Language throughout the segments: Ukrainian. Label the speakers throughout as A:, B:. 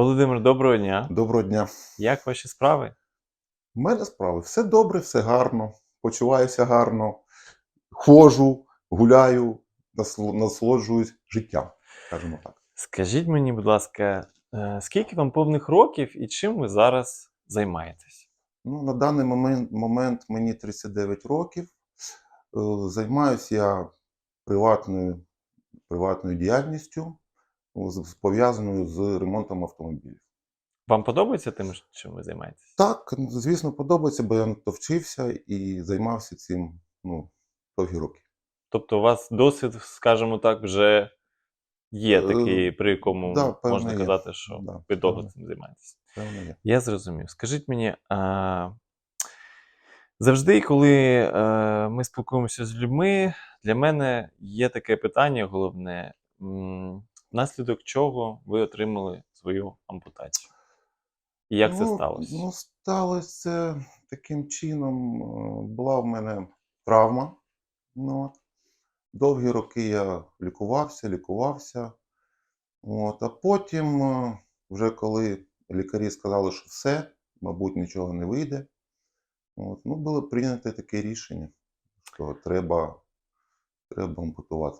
A: Володимир, доброго дня.
B: Доброго дня.
A: Як ваші справи?
B: У мене справи. Все добре, все гарно. Почуваюся гарно. Ходжу, гуляю, насл- насолоджуюсь життям, скажімо так.
A: Скажіть мені, будь ласка, е, скільки вам повних років і чим ви зараз займаєтесь?
B: Ну, на даний момент, момент мені 39 років. Е, Займаюся я приватною, приватною діяльністю, пов'язаною з ремонтом автомобілів.
A: Вам подобається тим, чим ви займаєтесь?
B: Так, звісно, подобається, бо я то вчився і займався цим ну, довгі роки.
A: Тобто у вас досвід, скажімо так, вже є
B: Е,
A: такий, при якому
B: да,
A: можна
B: є.
A: казати, що
B: Да,
A: ви довго цим займаєтесь.
B: Певно, є.
A: Я зрозумів. Скажіть мені, а, завжди, коли е, ми спілкуємося з людьми, для мене є таке питання головне: м, внаслідок чого ви отримали свою ампутацію? І як це
B: Ну,
A: сталося?
B: Ну, сталося таким чином. е, Була в мене травма. Ну. Довгі роки я лікувався, лікувався. От. А потім, е, вже коли лікарі сказали, що все, мабуть, нічого не вийде, от, ну, було прийнято таке рішення, що треба, треба ампутувати.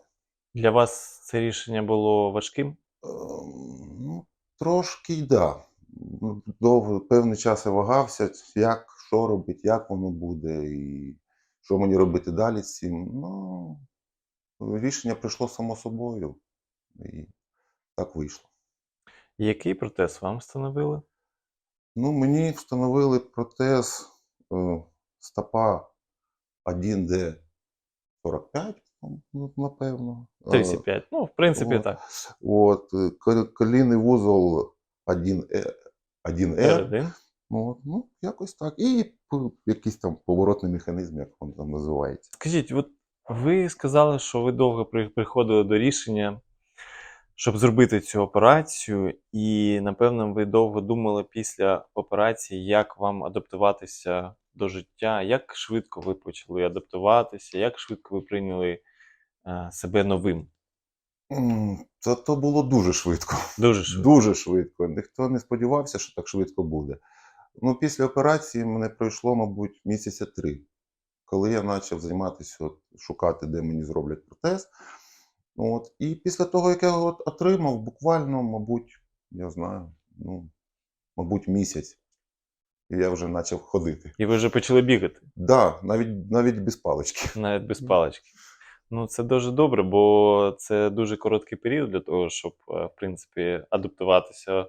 A: Для вас це рішення було важким?
B: Е, ну, Трошки й да. Ну, довго певний час я вагався, як, що робити, як воно буде, і що мені робити далі з цим. Ну, рішення прийшло само собою, і так вийшло.
A: Який протез вам встановили?
B: Ну, мені встановили протез е, стопа 1D 45, ну, напевно.
A: 35. Ну, в принципі,
B: От.
A: так.
B: От, е, Колінний вузол 1 1R.
A: Е,
B: е, от, ну, якось так. І якийсь там поворотний механізм, як він там називається.
A: Скажіть, от ви сказали, що ви довго приходили до рішення, щоб зробити цю операцію, і, напевно, ви довго думали після операції, як вам адаптуватися до життя, як швидко ви почали адаптуватися, як швидко ви прийняли е, себе новим.
B: Та то було дуже швидко.
A: Дуже швидко.
B: Дуже швидко. Ніхто не сподівався, що так швидко буде. Ну, після операції мене пройшло, мабуть, місяця три, коли я почав займатися, от, шукати, де мені зроблять протез. От. І після того, як я його от отримав, буквально, мабуть, я знаю, ну, мабуть, місяць. І я вже почав ходити.
A: І ви вже почали бігати.
B: Да, навіть, навіть без палички.
A: навіть без палички. Ну, це дуже добре, бо це дуже короткий період для того, щоб, е, в принципі, адаптуватися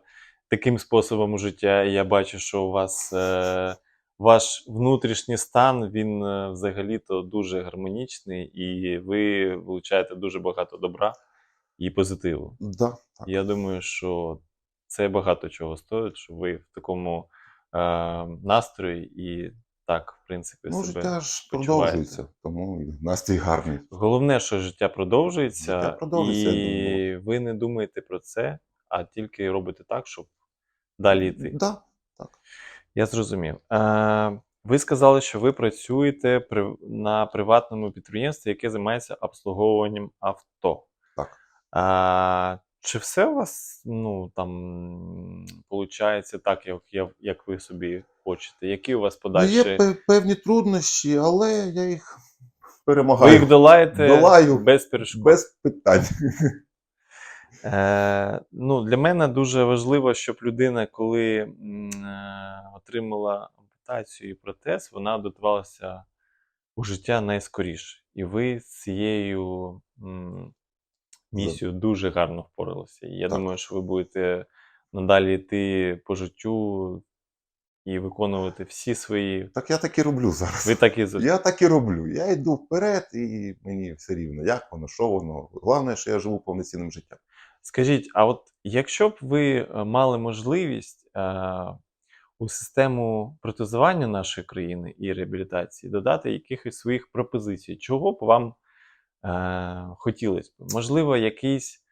A: таким способом у життя. І я бачу, що у вас е, ваш внутрішній стан він е, взагалі-то дуже гармонічний, і ви вилучаєте дуже багато добра і позитиву.
B: Да, так.
A: Я думаю, що це багато чого стоїть, що ви в такому е, настрої і так, в принципі,
B: Ну,
A: себе.
B: життя ж продовжується, тому і настрій гарний.
A: Головне, що життя продовжується,
B: Життя продовжується,
A: і ви не думаєте про це, а тільки робите так, щоб далі йти.
B: Да, так.
A: Я зрозумів. Е, ви сказали, що ви працюєте при, на приватному підприємстві, яке займається обслуговуванням авто.
B: Так.
A: А, чи все у вас ну, там, виходить так, як, як ви собі хочете? Які у вас
B: Ну,
A: подальші?
B: є певні труднощі, але я їх перемагаю.
A: Ви їх долаєте
B: Долаю.
A: без перешкод.
B: без питань.
A: Е, ну, для мене дуже важливо, щоб людина, коли е, отримала ампутацію і протез, вона адаптувалася у життя найскоріше. І ви з цією м, місією дуже гарно впоралися. І я
B: Так.
A: думаю, що ви будете надалі йти по життю і виконувати всі свої.
B: Так я так і роблю зараз.
A: Ви так і
B: Я так і роблю. Я йду вперед, і мені все рівно, як воно, що воно. Головне, що я живу повноцінним життям.
A: Скажіть, а от якщо б ви е, мали можливість е, у систему протезування нашої країни і реабілітації додати якихось своїх пропозицій, чого б вам е, хотілося б? Можливо, якийсь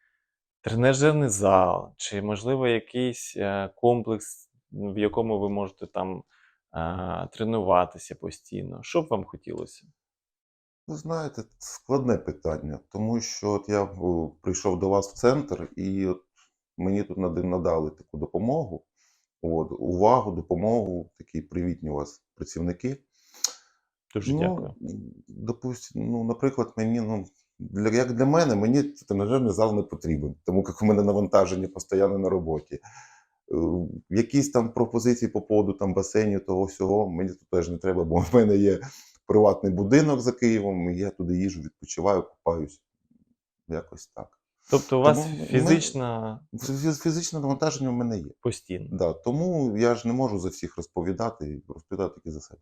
A: тренажерний зал, чи можливо якийсь е, комплекс, в якому ви можете там е, тренуватися постійно. Що б вам хотілося?
B: Ви знаєте, складне питання, тому що от я прийшов до вас в центр, і от мені тут надали таку допомогу. От, увагу, допомогу, такі привітні у вас працівники.
A: Дуже дякую.
B: Допустим, ну, наприклад, мені, ну, для, як для мене, мені тренажерний зал не потрібен, тому як у мене навантаження постійно на роботі. Е, Якісь там пропозиції по поводу там басейнів, того всього, мені тут теж не треба, бо в мене є приватний будинок за Києвом, і я туди їжджу, відпочиваю, купаюсь. Якось так.
A: Тобто у вас
B: Тому
A: фізична
B: Фіз- Фізичне навантаження в мене є.
A: постійно.
B: Да, тому я ж не можу за всіх розповідати, розповідати тільки за себе.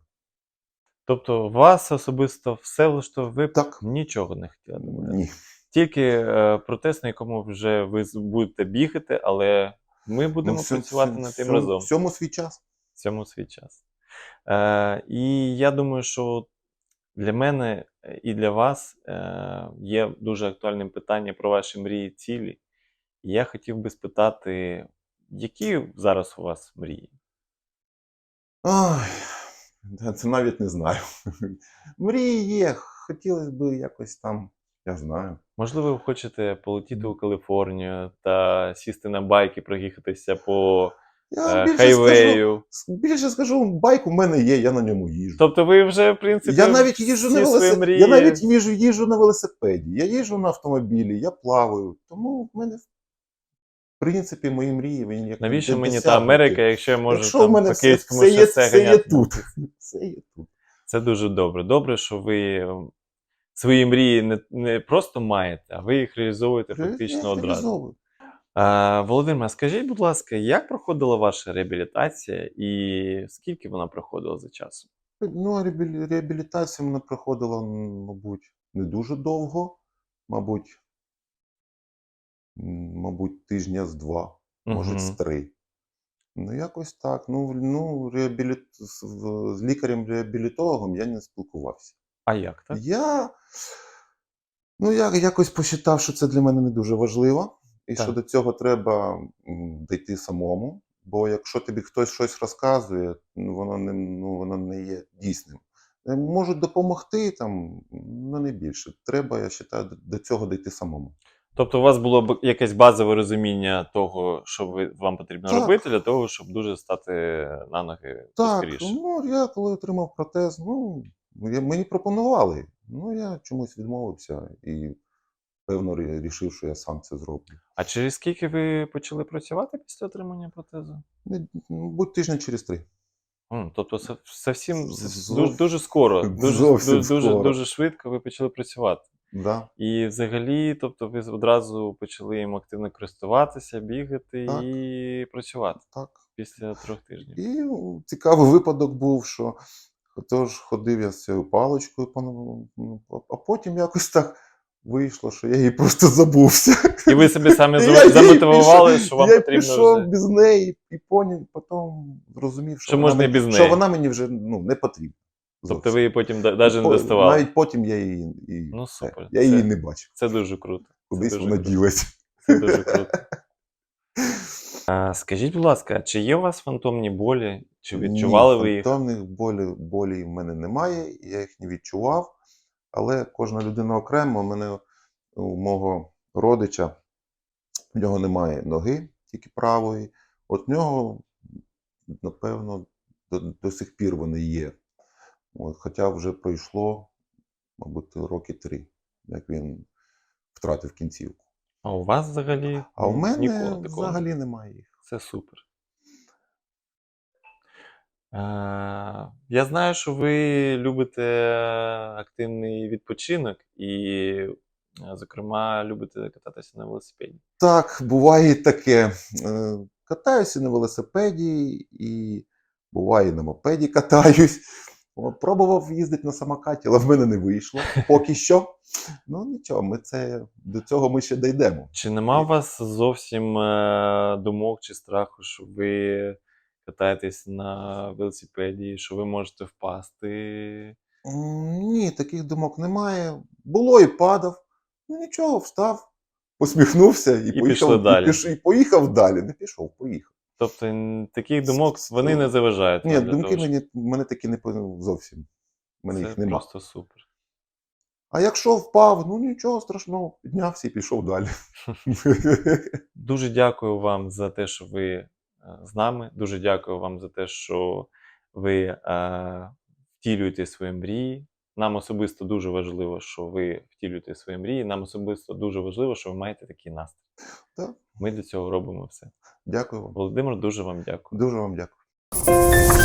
A: Тобто вас особисто все влаштовує, ви
B: Так.
A: нічого не хотіли додати.
B: Ні.
A: Тільки е, протест, на якому вже ви будете бігати, але ми будемо
B: Ну,
A: працювати
B: всьо-
A: над тим
B: всьо-
A: разом.
B: Всьому свій час.
A: в цьому свій час. Е, і я думаю, що для мене е, і для вас е, є дуже актуальним питання про ваші мрії цілі. І я хотів би спитати, які зараз у вас мрії?
B: Ой, це навіть не знаю. Мрії є, хотілося б якось там, я знаю.
A: Можливо, ви хочете полетіти у Каліфорнію та сісти на байк і проїхатися по
B: Я
A: е,
B: більше, скажу,
A: хайвею.
B: більше скажу, байк у мене є, я на ньому їжджу.
A: Тобто ви вже, в принципі,
B: Я навіть їжджу на велосипеді. Я навіть їжджу, їжджу на велосипеді, я їжджу на автомобілі, я плаваю. Тому в мене, принципі, мої мрії. Він як
A: Навіщо мені та. Америка, якщо я можу
B: Якщо
A: там
B: мене
A: по
B: все,
A: київському
B: все, є,
A: шосе
B: все є тут. Все є тут.
A: Це дуже добре. Добре, що ви ем, свої мрії не, не просто маєте, а ви їх реалізовуєте фактично
B: Я
A: одразу. А, Володимир, а скажіть, будь ласка, як проходила ваша реабілітація і скільки вона проходила за часом?
B: Ну, реабілітація мене проходила, мабуть, не дуже довго. Мабуть, мабуть, тижня з два, може, з три. Ну, якось так. Ну, ну реабіліт... з, лікарем-реабілітологом я не спілкувався.
A: А як так?
B: Я, ну, я якось посчитав, що це для мене не дуже важливо, і що до цього треба дійти самому. Бо якщо тобі хтось щось розказує, ну, воно не, ну, воно не є дійсним. Е, Можуть допомогти там, ну не більше. Треба, я вважаю, до цього дійти самому.
A: Тобто у вас було б якесь базове розуміння того, що ви, вам потрібно
B: Так.
A: робити для того, щоб дуже стати на ноги
B: Так,
A: скоріше?
B: ну я коли отримав протез, ну я, мені пропонували. Ну я чомусь відмовився і певно рішив, що я сам це зроблю.
A: А через скільки ви почали працювати після отримання протезу?
B: Не- Мабуть, тижня через три.
A: М, Тобто це зовсім
B: З-
A: дуже, дуже скоро, дуже,
B: зовсім
A: дуже, дуже,
B: скоро.
A: дуже швидко ви почали працювати.
B: Да.
A: І взагалі, тобто, ви одразу почали їм активно користуватися, бігати
B: Так.
A: і працювати
B: Так.
A: після трьох тижнів.
B: І ну, цікавий випадок був, що тож ходив я з цією паличкою, ну, а- потім якось так вийшло, що я її просто забувся.
A: І ви собі самі
B: Я
A: замотивували,
B: пішов-
A: що вам
B: я
A: потрібно
B: пішов
A: вже.
B: без неї і потім зрозумів, що,
A: Що
B: вона мені,
A: без
B: що вона мені вже ну, не потрібна.
A: Тобто ви її потім навіть не доставали.
B: Навіть потім я її і,
A: Ну, супер.
B: я
A: Це-
B: її не бачив.
A: Це дуже круто.
B: Кудись вона
A: круто. Це дуже круто. А, скажіть, будь ласка, чи є у вас фантомні болі? Чи відчували
B: Ні,
A: ви їх?
B: Фантомних болі, болі в мене немає, я їх не відчував. Але кожна людина окремо, у мене у мого родича, в нього немає ноги, тільки правої. От в нього, напевно, до, до сих пір вони є. От, хоча вже пройшло, мабуть, роки три, як він втратив кінцівку.
A: А у вас взагалі
B: А у мене
A: ніколи такого?
B: взагалі немає їх.
A: Це супер. Е, я знаю, що ви любите активний відпочинок і, е, зокрема, любите кататися на велосипеді.
B: Так, буває і таке. Е, Катаюся на велосипеді і буває на мопеді катаюсь. Пробував їздити на самокаті, але в мене не вийшло поки що. Ну нічого, ми це, до цього ми ще дійдемо.
A: Чи нема у вас зовсім е, думок чи страху, що ви катаєтесь на велосипеді, що ви можете впасти?
B: Ні, таких думок немає. Було і падав. Ну нічого, встав, посміхнувся і,
A: І
B: поїхав,
A: далі.
B: І, піш, і поїхав далі. Не пішов, поїхав.
A: Тобто таких думок вони не заважають.
B: Ні, думки
A: того,
B: мені, мене такі не зовсім. Мене
A: Це
B: їх нема.
A: просто супер.
B: А якщо впав, ну нічого страшного, піднявся і пішов далі.
A: Дуже дякую вам за те, що ви е, з нами. Дуже дякую вам за те, що ви е, втілюєте свої мрії. Нам особисто дуже важливо, що ви втілюєте свої мрії. Нам особисто дуже важливо, що ви маєте такий настрій.
B: Да.
A: Ми для цього робимо все.
B: Дякую вам.
A: Володимир, дуже вам дякую.
B: Дуже вам дякую.